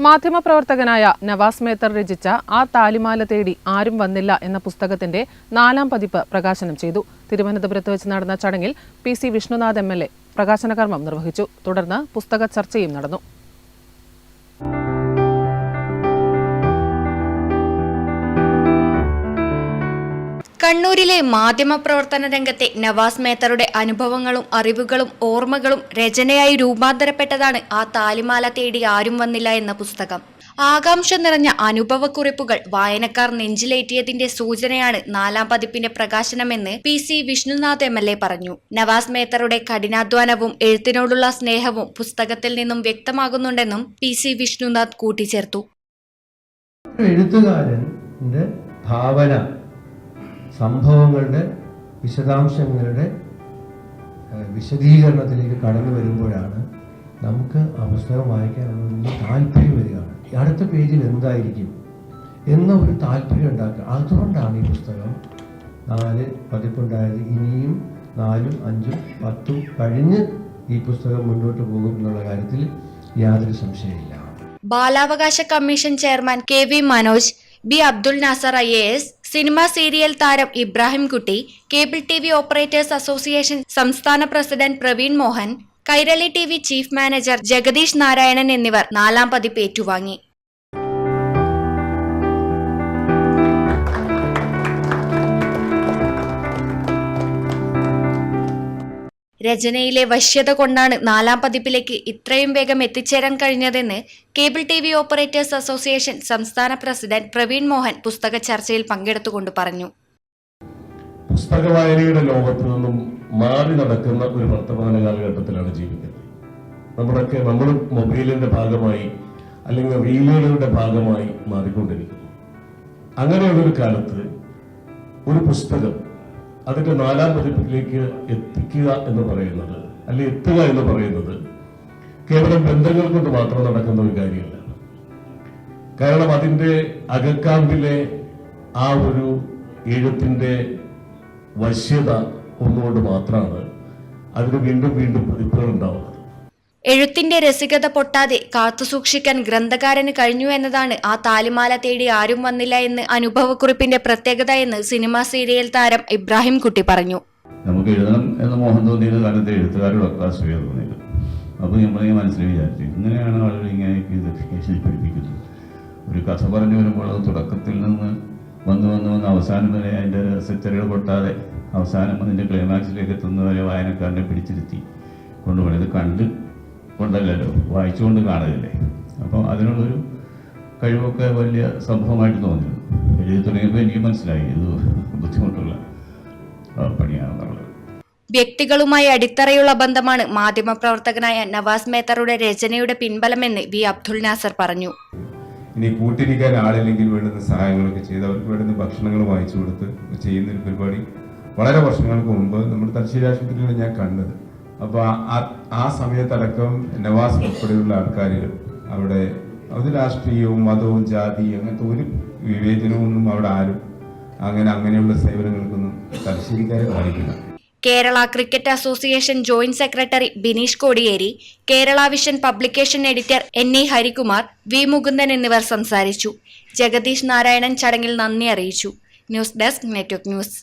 മാധ്യമപ്രവർത്തകനായ നവാസ് മേത്തർ രചിച്ച ആ താലിമാല തേടി ആരും വന്നില്ല എന്ന പുസ്തകത്തിന്റെ നാലാം പതിപ്പ് പ്രകാശനം ചെയ്തു. തിരുവനന്തപുരത്ത് വെച്ച് നടന്ന ചടങ്ങിൽ P C Vishnunath M L A പ്രകാശന കർമ്മം നിർവഹിച്ചു. തുടർന്ന് പുസ്തക ചർച്ചയും നടന്നു. കണ്ണൂരിലെ മാധ്യമപ്രവർത്തന രംഗത്തെ നവാസ് മേത്തറുടെ അനുഭവങ്ങളും അറിവുകളും ഓർമ്മകളും രചനയായി രൂപാന്തരപ്പെട്ടതാണ് ആ താലിമാല തേടി ആരും വന്നില്ല എന്ന പുസ്തകം. ആകാംക്ഷ നിറഞ്ഞ അനുഭവക്കുറിപ്പുകൾ വായനക്കാർ നെഞ്ചിലേറ്റിയതിന്റെ സൂചനയാണ് നാലാം പതിപ്പിന്റെ പ്രകാശനമെന്ന് P C Vishnunath M L A പറഞ്ഞു. നവാസ് മേത്തറുടെ കഠിനാധ്വാനവും എഴുത്തിനോടുള്ള സ്നേഹവും പുസ്തകത്തിൽ നിന്നും വ്യക്തമാകുന്നുണ്ടെന്നും പി സി വിഷ്ണുനാഥ് കൂട്ടിച്ചേർത്തു. എഴുത്തുകാരൻ ഭാവന സംഭവങ്ങളുടെ വിശദാംശങ്ങളുടെ വിശദീകരണത്തിലേക്ക് കടന്നു വരുമ്പോഴാണ് നമുക്ക് ആ പുസ്തകം വായിക്കാനുള്ള താല്പര്യം വരികയാണ്. അടുത്ത പേജിൽ എന്തായിരിക്കും എന്ന ഒരു താല്പര്യം ഉണ്ടാക്കുക. അതുകൊണ്ടാണ് ഈ പുസ്തകം നാല് പതിപ്പുണ്ടായത്. ഇനിയും നാലും അഞ്ചും പത്തും കഴിഞ്ഞ് ഈ പുസ്തകം മുന്നോട്ട് പോകും എന്നുള്ള കാര്യത്തിൽ യാതൊരു സംശയമില്ല ബാലാവകാശ commission chairman K V Manoj B Abdul Nasser I A S cinema serial താരം Ibrahimkutty cable T V operators association സംസ്ഥാന president Praveen Mohan Kairali T V chief manager Jagadeesh Narayanan എന്നിവർ നാലാം പതിപ്പ് ഏറ്റുവാങ്ങി. രചനയിലെ വശ്യത കൊണ്ടാണ് നാലാം പതിപ്പിലേക്ക് ഇത്രയും വേഗം എത്തിച്ചേരാൻ കഴിഞ്ഞതെന്ന് cable T V operators association സംസ്ഥാന പ്രസിഡന്റ് പ്രവീൺ മോഹൻ പുസ്തക ചർച്ചയിൽ പങ്കെടുത്തുകൊണ്ട് പറഞ്ഞു. പുസ്തക വായനയുടെ ലോകത്ത് നിന്നും മാറി നടക്കുന്ന ഒരു വർത്തമാന കാലഘട്ടത്തിലാണ് ജീവിക്കുന്നത്. നമ്മളൊക്കെ നമ്മൾ മൊബൈലിന്റെ ഭാഗമായി അല്ലെങ്കിൽ റീലുകളുടെ ഭാഗമായി മാറിക്കൊണ്ടിരിക്കുന്നു. അങ്ങനെയുള്ളൊരു കാലത്ത് ഒരു പുസ്തകം അതിന്റെ നാലാം പതിപ്പിലേക്ക് എത്തിക്കുക എന്ന് പറയുന്നത് അല്ലെ എത്തുക എന്ന് പറയുന്നത് കേവലം ബന്ധങ്ങൾ കൊണ്ട് മാത്രം നടക്കുന്ന ഒരു കാര്യമല്ല. കാരണം അതിന്റെ അകക്കാമ്പിലെ ആ ഒരു എഴുത്തിന്റെ വശ്യത ഒന്നുകൊണ്ട് മാത്രമാണ് അതിന് വീണ്ടും വീണ്ടും പതിപ്പുകൾ ഉണ്ടാവുന്നത് എഴുത്തിന്റെ രസികത പൊട്ടാതെ കാത്തുസൂക്ഷിക്കാൻ ഗ്രന്ഥകാരന് കഴിഞ്ഞു എന്നതാണ് ആ താലിമാല തേടി ആരും വന്നില്ല എന്ന് അനുഭവക്കുറിപ്പിന്റെ പ്രത്യേകത എന്ന് സിനിമാ സീരിയൽ താരം ഇബ്രാഹിം കുട്ടി പറഞ്ഞു. നമുക്ക് എഴുതണം എന്ന് മോഹം തോന്നിയത് കാലത്ത് എഴുത്തുകാരോടൊക്കെ അസൂയ തോന്നിയത് അപ്പോൾ നമ്മളിങ്ങനെ മനസ്സിൽ വിചാരിച്ചു ഇങ്ങനെയാണ് ആളുകൾ ഇങ്ങനെ പഠിപ്പിക്കുന്നത്. ഒരു കഥ പറഞ്ഞു വരുമ്പോൾ അത് തുടക്കത്തിൽ നിന്ന് വന്ന് വന്ന് വന്ന് അവസാനം വരെ അതിന്റെ രസച്ചെറികൾ പൊട്ടാതെ അവസാനം അതിന്റെ ക്ലൈമാക്സിലേക്ക് എത്തുന്നവരെ വായനക്കാരനെ പിടിച്ചിരുത്തി. കൊണ്ടുപോയത് കണ്ട് കൊണ്ടല്ലല്ലോ വായിച്ചുകൊണ്ട് കാണുകയല്ലേ? അപ്പോൾ അതിനുള്ളൊരു കഴിവൊക്കെ വലിയ സംഭവമായിട്ട് തോന്നിയിരുന്നു എഴുതി തുടങ്ങിയപ്പോൾ എനിക്ക് മനസ്സിലായി ഇത് ബുദ്ധിമുട്ടുള്ള പണിയാണെന്നുള്ളത് വ്യക്തികളുമായി അടിത്തറയുള്ള ബന്ധമാണ് മാധ്യമപ്രവർത്തകനായ നവാസ് മേത്തറുടെ രചനയുടെ പിൻബലമെന്ന് വി അബ്ദുൽ നാസർ പറഞ്ഞു. ഇനി കൂട്ടിരിക്കാൻ ആളില്ലെങ്കിൽ വേണ്ടുന്ന സഹായങ്ങളൊക്കെ ചെയ്ത് അവർക്ക് വേണ്ടുന്ന ഭക്ഷണങ്ങൾ വായിച്ചു കൊടുത്ത് ചെയ്യുന്ന ഒരു പരിപാടി. വളരെ വർഷങ്ങൾക്ക് മുമ്പ് നമ്മുടെ തലശ്ശേരി ആശുപത്രിയിൽ ഞാൻ കണ്ടത്. അപ്പോൾ ആ സമയത്തടക്കം നവാസ് ഉൾപ്പെടെയുള്ള ആൾക്കാർ അവിടെ അത് രാഷ്ട്രീയവും മതവും ജാതിയും അങ്ങനത്തെ ഒരു വിവേചനവും ഒന്നും അവിടെ ആരും അങ്ങനെ അങ്ങനെയുള്ള സേവനങ്ങൾക്കൊന്നും തലശ്ശേരിക്കാരെ കാണിക്കില്ല. Kerala cricket association joint secretary Bineesh Kodiyeri Kerala vision publication editor N E Harikumar V Mukundan എന്നിവർ സംസാരിച്ചു. ജഗദീഷ് നാരായണൻ ചടങ്ങിൽ നന്ദി അറിയിച്ചു. News desk network news.